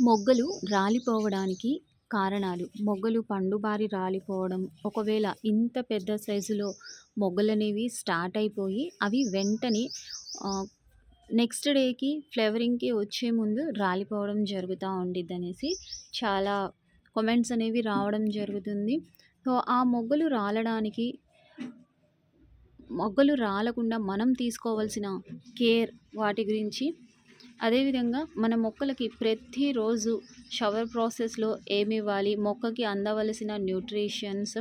మొగ్గలు రాలిపోవడానికి కారణాలు. మొగ్గలు పండుబారి రాలిపోవడం. ఒకవేళ ఇంత పెద్ద సైజులో మొగ్గలు అనేవి స్టార్ట్ అయిపోయి అవి వెంటనే నెక్స్ట్ డేకి ఫ్లేవరింగ్కి వచ్చే ముందు రాలిపోవడం జరుగుతూ ఉండిద్ది అనేసి చాలా కామెంట్స్ అనేవి రావడం జరుగుతుంది. సో ఆ మొగ్గలు రాలడానికి మొగ్గలు రాలకుండా మనం తీసుకోవాల్సిన కేర్ వాటి గురించి అదేవిధంగా మన మొక్కలకి ప్రతిరోజు షవర్ ప్రాసెస్లో ఏమి ఇవ్వాలి మొక్కకి అందవలసిన న్యూట్రిషన్స్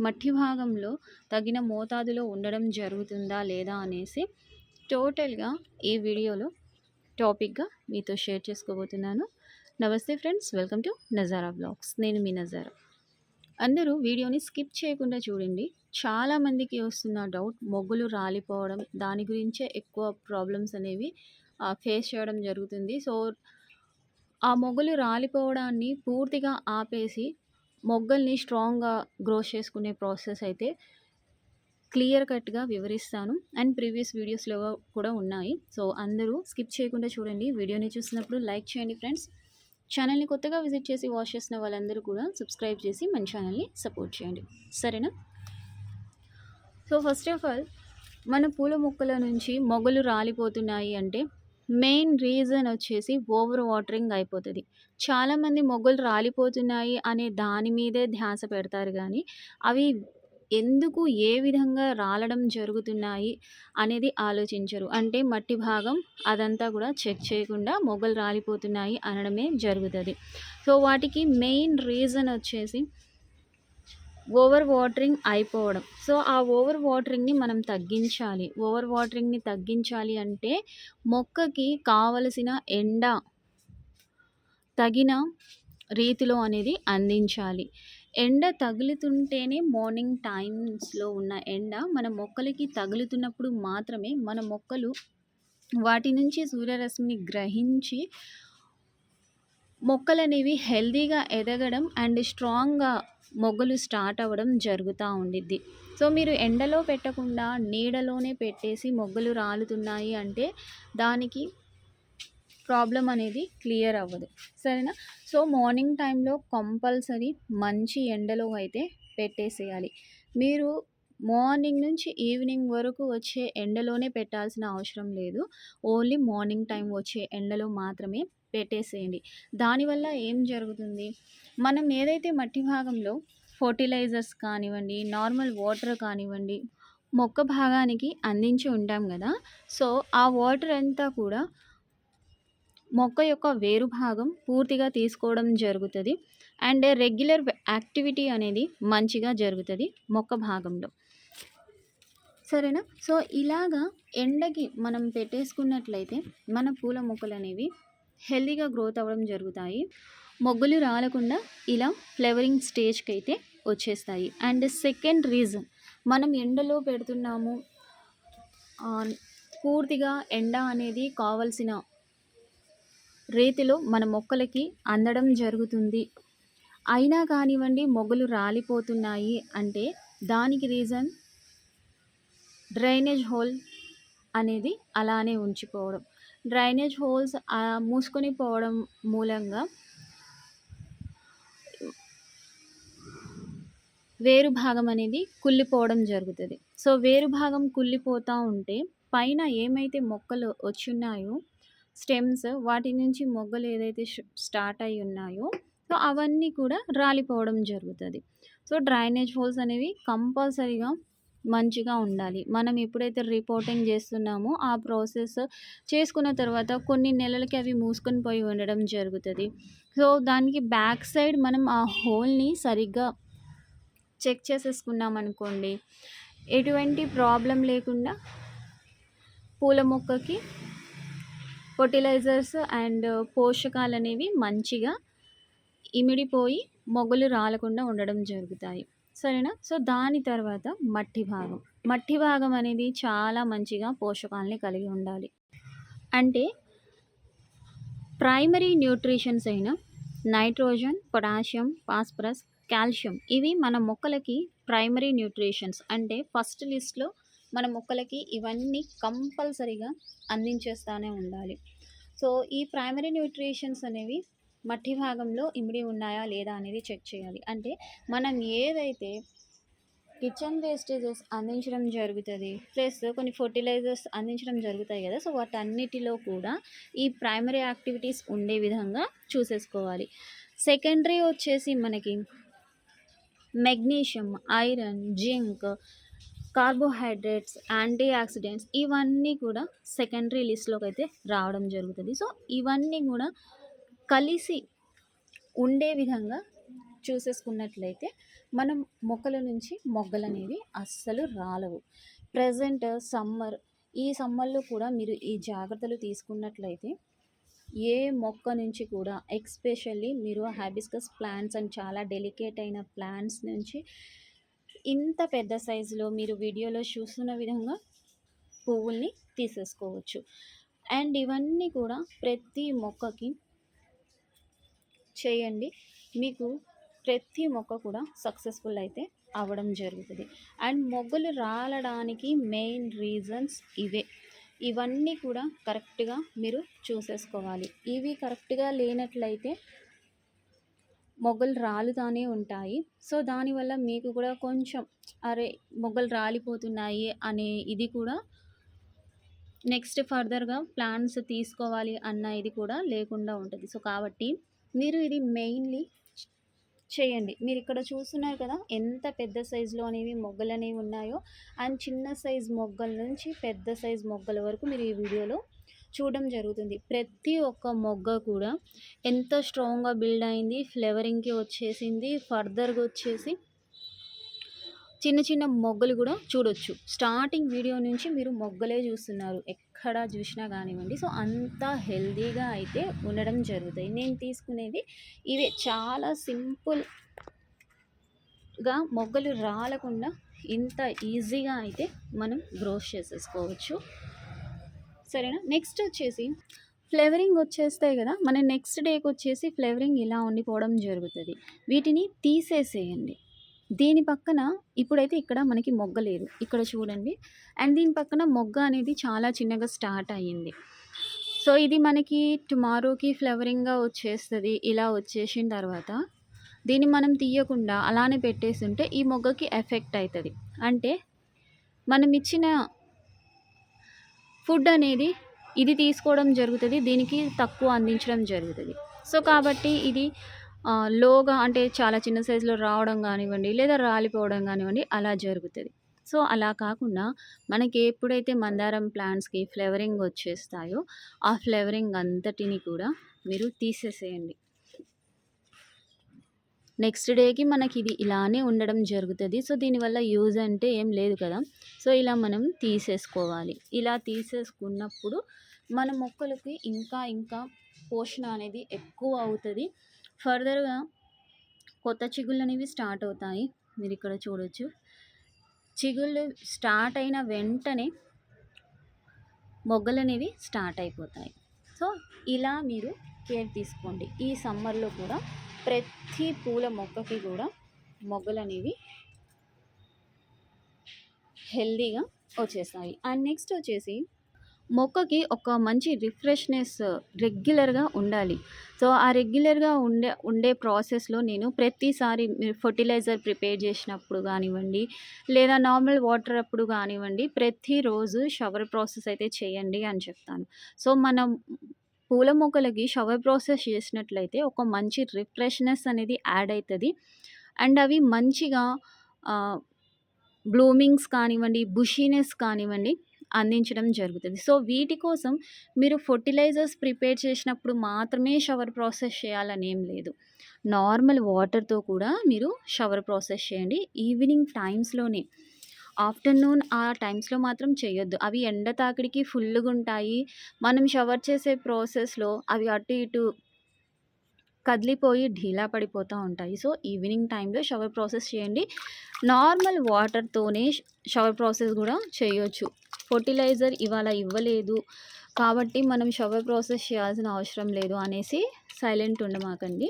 మట్టి భాగంలో తగిన మోతాదులో ఉండడం జరుగుతుందా లేదా అనేసి టోటల్గా ఈ వీడియోలో టాపిక్గా మీతో షేర్ చేసుకోబోతున్నాను. నమస్తే friends welcome to Nazara blogs నేను మీ నజారా అందరూ వీడియోని స్కిప్ చేయకుండా చూడండి. చాలామందికి వస్తున్న డౌట్ మొగ్గులు రాలిపోవడం దాని గురించే ఎక్కువ ప్రాబ్లమ్స్ అనేవి ఫేస్ చేయడం జరుగుతుంది. సో ఆ మొగ్గలు రాలిపోవడాన్ని పూర్తిగా ఆపేసి మొగ్గల్ని స్ట్రాంగ్గా గ్రో చేసుకునే ప్రాసెస్ అయితే క్లియర్ కట్గా వివరిస్తాను. అండ్ ప్రీవియస్ వీడియోస్లో కూడా ఉన్నాయి. సో అందరూ స్కిప్ చేయకుండా చూడండి. వీడియోని చూసినప్పుడు లైక్ చేయండి ఫ్రెండ్స్. ఛానల్ని కొత్తగా విజిట్ చేసి వాచ్ చేసిన వాళ్ళందరూ కూడా సబ్స్క్రైబ్ చేసి మన ఛానల్ని సపోర్ట్ చేయండి. సరేనా? సో ఫస్ట్ ఆఫ్ ఆల్ మన పూల మొక్కల నుంచి మొగ్గలు రాలిపోతున్నాయి అంటే మెయిన్ రీజన్ వచ్చేసి ఓవర్ వాటరింగ్ అయిపోతుంది. చాలామంది మొగ్గలు రాలిపోతున్నాయి అనే దాని మీదే ధ్యాస పెడతారు కానీ అవి ఎందుకు ఏ విధంగా రాలడం జరుగుతున్నాయి అనేది ఆలోచించరు. అంటే మట్టి భాగం అదంతా కూడా చెక్ చేయకుండా మొగ్గలు రాలిపోతున్నాయి అనడమే జరుగుతుంది. సో వాటికి మెయిన్ రీజన్ వచ్చేసి ఓవర్ వాటరింగ్ అయిపోవడం. సో ఆ ఓవర్ వాటరింగ్ని మనం తగ్గించాలి. ఓవర్ వాటరింగ్ని తగ్గించాలి అంటే మొక్కకి కావలసిన ఎండ తగిన రీతిలో అనేది అందించాలి. ఎండ తగులుతుంటేనే మార్నింగ్ టైమ్స్లో ఉన్న ఎండ మన మొక్కలకి తగులుతున్నప్పుడు మాత్రమే మన మొక్కలు వాటి నుంచి సూర్యరశ్మిని గ్రహించి మొక్కలు అనేవి హెల్దీగా ఎదగడం అండ్ స్ట్రాంగ్గా మొగ్గలు స్టార్ట్ అవ్వడం జరుగుతూ ఉండిద్ది. సో మీరు ఎండలో పెట్టకుండా నీడలోనే పెట్టేసి మొగ్గలు రాలుతున్నాయి అంటే దానికి ప్రాబ్లం అనేది క్లియర్ అవ్వదు. సరేనా? సో మార్నింగ్ టైంలో కంపల్సరీ మంచి ఎండలో అయితే పెట్టేసేయాలి. మీరు మార్నింగ్ నుంచి ఈవినింగ్ వరకు వచ్చే ఎండలోనే పెట్టాల్సిన అవసరం లేదు. ఓన్లీ మార్నింగ్ టైం వచ్చే ఎండలో మాత్రమే పెట్టేసేయండి. దానివల్ల ఏం జరుగుతుంది? మనం ఏదైతే మట్టి భాగంలో ఫర్టిలైజర్స్ కానివ్వండి నార్మల్ వాటర్ కానివ్వండి మొక్క భాగానికి అందించి ఉంటాం కదా సో ఆ వాటర్ అంతా కూడా మొక్క యొక్క వేరు భాగం పూర్తిగా తీసుకోవడం జరుగుతుంది. అండ్ రెగ్యులర్ యాక్టివిటీ అనేది మంచిగా జరుగుతుంది మొక్క భాగంలో. సరేనా? సో ఇలాగా ఎండకి మనం పెట్టేసుకున్నట్లయితే మన పూల మొక్కలు అనేవి హెల్తీగా గ్రోత్ అవ్వడం జరుగుతాయి. మొగ్గులు రాలకుండా ఇలా ఫ్లవరింగ్ స్టేజ్కి అయితే వచ్చేస్తాయి. అండ్ సెకండ్ రీజన్ మనం ఎండలో పెడుతున్నాము పూర్తిగా ఎండ అనేది కావలసిన రీతిలో మన మొక్కలకి అందడం జరుగుతుంది. అయినా కానివ్వండి మొగ్గలు రాలిపోతున్నాయి అంటే దానికి రీజన్ డ్రైనేజ్ హోల్ అనేది అలానే ఉంచిపోవడం. డ్రైనేజ్ హోల్స్ మూసుకొని పోవడం మూలంగా వేరు భాగం అనేది కుళ్ళిపోవడం జరుగుతుంది. సో వేరు భాగం కుళ్ళిపోతూ ఉంటే పైన ఏమైతే మొక్కలు వచ్చున్నాయో స్టెమ్స్ వాటి నుంచి మొగ్గలు ఏదైతే స్టార్ట్ అయి ఉన్నాయో సో అవన్నీ కూడా రాలిపోవడం జరుగుతుంది. సో డ్రైనేజ్ హోల్స్ అనేవి కంపల్సరీగా మంచిగా ఉండాలి. మనం ఎప్పుడైతే రిపోర్టింగ్ చేస్తున్నామో ఆ ప్రాసెస్ చేసుకున్న తర్వాత కొన్ని నెలలకి అవి మూసుకొని పోయి ఉండడం జరుగుతుంది. సో దానికి బ్యాక్ సైడ్ మనం ఆ హోల్ని సరిగ్గా చెక్ చేసేసుకున్నాం అనుకోండి. ఎటువంటి ప్రాబ్లం లేకుండా పూల మొక్కకి ఫర్టిలైజర్స్ అండ్ పోషకాలు అనేవి మంచిగా ఇమిడిపోయి మొగ్గలు రాలకుండా ఉండడం జరుగుతాయి. సరేనా? సో దాని తర్వాత మట్టి భాగం. మట్టి భాగం అనేది చాలా మంచిగా పోషకాలని కలిగి ఉండాలి. అంటే ప్రైమరీ న్యూట్రిషన్స్ అయిన నైట్రోజన్ పొటాషియం ఫాస్ఫరస్ కాల్షియం ఇవి మన మొక్కలకి ప్రైమరీ న్యూట్రిషన్స్. అంటే ఫస్ట్ లిస్ట్లో మన మొక్కలకి ఇవన్నీ కంపల్సరీగా అందించేస్తూనే ఉండాలి. సో ఈ ప్రైమరీ న్యూట్రిషన్స్ అనేవి మట్టి భాగంలో ఇమిడి ఉన్నాయా లేదా అనేది చెక్ చేయాలి. అంటే మనం ఏదైతే కిచెన్ వేస్టేజెస్ అందించడం జరుగుతుంది ప్లస్ కొన్ని ఫర్టిలైజర్స్ అందించడం జరుగుతాయి కదా సో వాటన్నిటిలో కూడా ఈ ప్రైమరీ యాక్టివిటీస్ ఉండే విధంగా చూసేసుకోవాలి. సెకండరీ వచ్చేసి మనకి magnesium iron zinc carbohydrates antioxidants ఇవన్నీ కూడా సెకండరీ లిస్ట్లోకి అయితే రావడం జరుగుతుంది. సో ఇవన్నీ కూడా కలిసి ఉండే విధంగా చూసేసుకున్నట్లయితే మనం మొక్కల నుంచి మొగ్గలు అనేవి అస్సలు రాలవు. ప్రజెంట్ సమ్మర్ ఈ సమ్మర్లో కూడా మీరు ఈ జాగ్రత్తలు తీసుకున్నట్లయితే ఏ మొక్క నుంచి కూడా ఎక్స్పెషల్లీ మీరు హ్యాబిస్కస్ ప్లాంట్స్ అండ్ చాలా డెలికేట్ అయిన ప్లాంట్స్ నుంచి ఇంత పెద్ద సైజులో మీరు వీడియోలో చూస్తున్న విధంగా పువ్వుల్ని తీసేసుకోవచ్చు. అండ్ ఇవన్నీ కూడా ప్రతి మొక్కకి చేయండి. మీకు ప్రతి మొక్క కూడా సక్సెస్ఫుల్ అయితే అవ్వడం జరుగుతుంది. అండ్ మొగ్గలు రాలడానికి మెయిన్ రీజన్స్ ఇవే. ఇవన్నీ కూడా కరెక్ట్గా మీరు చూసేసుకోవాలి. ఇవి కరెక్ట్గా లేనట్లయితే మొగ్గలు రాలుతానే ఉంటాయి. సో దానివల్ల మీకు కూడా కొంచెం అరే మొగ్గలు రాలిపోతున్నాయి అనే ఇది కూడా నెక్స్ట్ ఫర్దర్గా ప్లాన్స్ తీసుకోవాలి అన్న ఇది కూడా లేకుండా ఉంటుంది. సో కాబట్టి మీరు ఇది మెయిన్లీ చేయండి. మీరు ఇక్కడ చూస్తున్నారు కదా ఎంత పెద్ద సైజులో అనేవి మొగ్గలు అనేవి ఉన్నాయో అండ్ చిన్న సైజ్ మొగ్గల నుంచి పెద్ద సైజ్ మొగ్గల వరకు మీరు ఈ వీడియోలో చూడడం జరుగుతుంది. ప్రతి ఒక్క మొగ్గ కూడా ఎంత స్ట్రాంగ్గా బిల్డ్ అయింది ఫ్లేవరింగ్కి వచ్చేసింది ఫర్దర్గా వచ్చేసి చిన్న చిన్న మొగ్గలు కూడా చూడొచ్చు. స్టార్టింగ్ వీడియో నుంచి మీరు మొగ్గలే చూస్తున్నారు. ఎక్కడ చూసినా కానివ్వండి. సో అంత హెల్దీగా అయితే ఉండడం జరుగుతాయి. నేను తీసుకునేది ఇవే. చాలా సింపుల్గా మొగ్గలు రాలకుండా ఇంత ఈజీగా అయితే మనం గ్రోస్ చేసేసుకోవచ్చు. సరేనా? నెక్స్ట్ వచ్చేసి ఫ్లేవరింగ్ వచ్చేస్తాయి కదా. మన నెక్స్ట్ డేకి వచ్చేసి ఫ్లేవరింగ్ ఇలా ఉండిపోవడం జరుగుతుంది. వీటిని తీసేసేయండి. దీని పక్కన ఇప్పుడైతే ఇక్కడ మనకి మొగ్గ లేదు. ఇక్కడ చూడండి. అండ్ దీని పక్కన మొగ్గ అనేది చాలా చిన్నగా స్టార్ట్ అయ్యింది. సో ఇది మనకి టుమారోకి ఫ్లేవరింగ్గా వచ్చేస్తుంది. ఇలా వచ్చేసిన తర్వాత దీన్ని మనం తీయకుండా అలానే పెట్టేసి ఉంటే ఈ మొగ్గకి ఎఫెక్ట్ అవుతుంది అంటే మనం ఇచ్చిన ఫుడ్ అనేది ఇది తీసుకోవడం జరుగుతుంది. దీనికి తక్కువ అందించడం జరుగుతుంది. సో కాబట్టి ఇది లోగా అంటే చాలా చిన్న సైజులో రావడం కానివ్వండి లేదా రాలిపోవడం కానివ్వండి అలా జరుగుతుంది. సో అలా కాకుండా మనకి ఎప్పుడైతే మందారం ప్లాంట్స్కి ఫ్లేవరింగ్ వచ్చేస్తాయో ఆ ఫ్లేవరింగ్ అంతటిని కూడా మీరు తీసేసేయండి. నెక్స్ట్ డేకి మనకి ఇది ఇలానే ఉండడం జరుగుతుంది. సో దీనివల్ల యూజ్ అంటే ఏం లేదు కదా. సో ఇలా మనం తీసేసుకోవాలి. ఇలా తీసేసుకున్నప్పుడు మన మొక్కలకి ఇంకా ఇంకా పోషణ అనేది ఎక్కువ అవుతుంది. ఫర్దర్గా కొత్త చిగుళ్ళు అనేవి స్టార్ట్ అవుతాయి. మీరు ఇక్కడ చూడొచ్చు. చిగుళ్ళు స్టార్ట్ అయిన వెంటనే మొగ్గలు అనేవి స్టార్ట్ అయిపోతాయి. సో ఇలా మీరు కేర్ తీసుకోండి. ఈ సమ్మర్లో కూడా ప్రతి పూల మొక్కకి కూడా మొగ్గలు అనేవి హెల్దీగా వచ్చేస్తాయి. అండ్ నెక్స్ట్ వచ్చేసి మొక్కకి ఒక మంచి రిఫ్రెష్నెస్ రెగ్యులర్గా ఉండాలి. సో ఆ రెగ్యులర్గా ఉండే ఉండే ప్రాసెస్లో నేను ప్రతిసారి ఫర్టిలైజర్ ప్రిపేర్ చేసినప్పుడు కానివ్వండి లేదా నార్మల్ వాటర్ అప్పుడు కానివ్వండి ప్రతిరోజు షవర్ ప్రాసెస్ అయితే చేయండి అని చెప్తాను. సో మనం పూల మొక్కలకి షవర్ ప్రాసెస్ చేసినట్లయితే ఒక మంచి రిఫ్రెష్నెస్ అనేది యాడ్ అవుతుంది అండ్ అవి మంచిగా బ్లూమింగ్స్ కానివ్వండి బుషీనెస్ కానివ్వండి అందించడం జరుగుతుంది. సో వీటి కోసం మీరు ఫర్టిలైజర్స్ ప్రిపేర్ చేసినప్పుడు మాత్రమే షవర్ ప్రాసెస్ చేయాలని ఏం లేదు. నార్మల్ వాటర్తో కూడా మీరు షవర్ ప్రాసెస్ చేయండి. ఈవినింగ్ టైమ్స్లోనే ఆఫ్టర్నూన్ ఆ టైమ్స్లో మాత్రం చేయొద్దు. అవి ఎండ తాకిడికి ఫుల్గా ఉంటాయి. మనం షవర్ చేసే ప్రాసెస్లో అవి అటు ఇటు కదిలిపోయి ఢీలా పడిపోతూ ఉంటాయి. సో ఈవినింగ్ టైంలో షవర్ ప్రాసెస్ చేయండి. నార్మల్ వాటర్తోనే షవర్ ప్రాసెస్ కూడా చేయొచ్చు. ఫర్టిలైజర్ ఇవాళ ఇవ్వలేదు. కాబట్టి మనం షవర్ ప్రాసెస్ చేయాల్సిన అవసరం లేదు అనేసి సైలెంట్ ఉండమాకండి.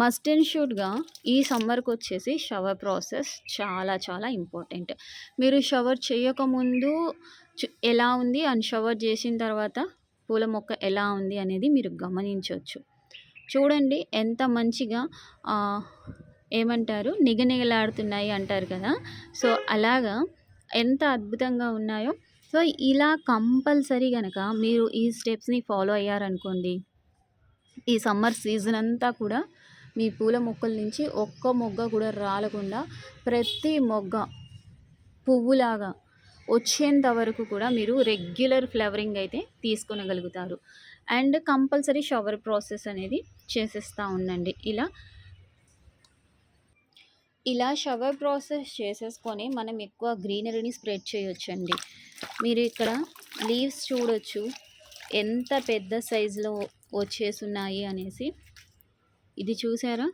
మస్ట్ అండ్ షూట్గా ఈ సమ్మర్కి వచ్చేసి షవర్ ప్రాసెస్ చాలా చాలా ఇంపార్టెంట్. మీరు షవర్ చేయకముందు ఎలా ఉంది? అండ్ షవర్ చేసిన తర్వాత పూల మొక్క ఎలా ఉంది అనేది మీరు గమనించవచ్చు చూడండి ఎంత మంచిగా ఏమంటారు? నిగనిగలాడుతున్నాయి అంటారు కదా. సో అలాగా ఎంత అద్భుతంగా ఉన్నాయో. సో ఇలా కంపల్సరీ కనుక మీరు ఈ స్టెప్స్ని ఫాలో అయ్యారనుకోండి ఈ సమ్మర్ సీజన్ అంతా కూడా మీ పూల మొక్కల నుంచి ఒక్క మొగ్గ కూడా రాలకుండా ప్రతి మొగ్గ పువ్వులాగా వచ్చేంత వరకు కూడా మీరు రెగ్యులర్ ఫ్లవరింగ్ అయితే తీసుకొనగలుగుతారు. అండ్ కంపల్సరీ షవర్ ప్రాసెస్ అనేది చేసేస్తూ ఉండండి. ఇలా. ఇలా షవర్ ప్రాసెస్ చేసేసుకొని మనం ఎక్కువ గ్రీనరీని స్ప్రెడ్ చేయొచ్చండి. మీరు ఇక్కడ లీవ్స్ చూడొచ్చు. ఎంత పెద్ద సైజులో వచ్చేసున్నాయి అనేసి. ఇది చూసారా?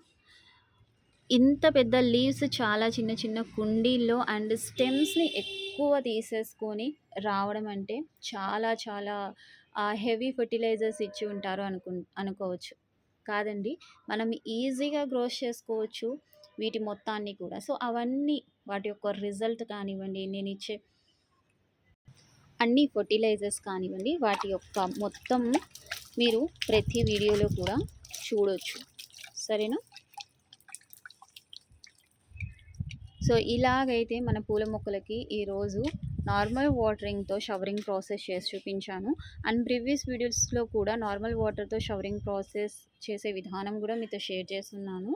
ఇంత పెద్ద లీవ్స్ చాలా చిన్న చిన్న కుండీల్లో అండ్ స్టెమ్స్ని ఎక్కువ తీసేసుకొని రావడం అంటే చాలా చాలా హెవీ ఫర్టిలైజర్స్ ఇచ్చి ఉంటారు అనుకు అనుకోవచ్చు. కాదండి మనం ఈజీగా గ్రోస్ చేసుకోవచ్చు వీటి మొత్తాన్ని కూడా. సో అవన్నీ వాటి యొక్క రిజల్ట్ కానివ్వండి నేను ఇచ్చే అన్ని ఫర్టిలైజర్స్ కానివ్వండి వాటి యొక్క మొత్తం మీరు ప్రతి వీడియోలో కూడా చూడొచ్చు. సరేనా? సో ఇలాగైతే మన పూల మొక్కలకి ఈరోజు నార్మల్ వాటరింగ్తో షవరింగ్ ప్రాసెస్ చేసి చూపించాను. అండ్ ప్రీవియస్ వీడియోస్లో కూడా నార్మల్ వాటర్తో షవరింగ్ ప్రాసెస్ చేసే విధానం కూడా మీతో షేర్ చేస్తున్నాను.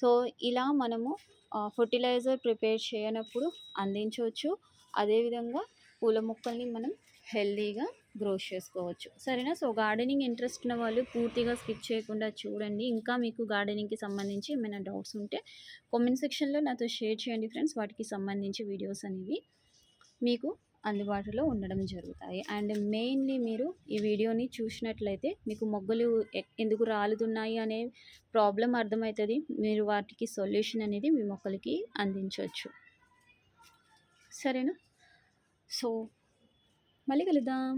సో ఇలా మనము ఫర్టిలైజర్ ప్రిపేర్ చేయనప్పుడు అందించవచ్చు. అదేవిధంగా పూల మొక్కల్ని మనం హెల్దీగా గ్రో చేసుకోవచ్చు. సరేనా? సో గార్డెనింగ్ ఇంట్రెస్ట్ ఉన్న వాళ్ళు పూర్తిగా స్కిప్ చేయకుండా చూడండి. ఇంకా మీకు గార్డెనింగ్కి సంబంధించి ఏమైనా డౌట్స్ ఉంటే కామెంట్ సెక్షన్లో నాతో షేర్ చేయండి ఫ్రెండ్స్. వాటికి సంబంధించి వీడియోస్ అనేవి. మీకు అందుబాటులో ఉండడం జరుగుతాయి. అండ్ మెయిన్లీ మీరు ఈ వీడియోని చూసినట్లయితే మీకు మొగ్గలు ఎందుకు రాలుతున్నాయి అనే ప్రాబ్లం అర్థమవుతుంది. మీరు వాటికి సొల్యూషన్ అనేది మీ మొక్కలకి అందించవచ్చు సరేనా? సో మళ్ళీ కలుద్దాం.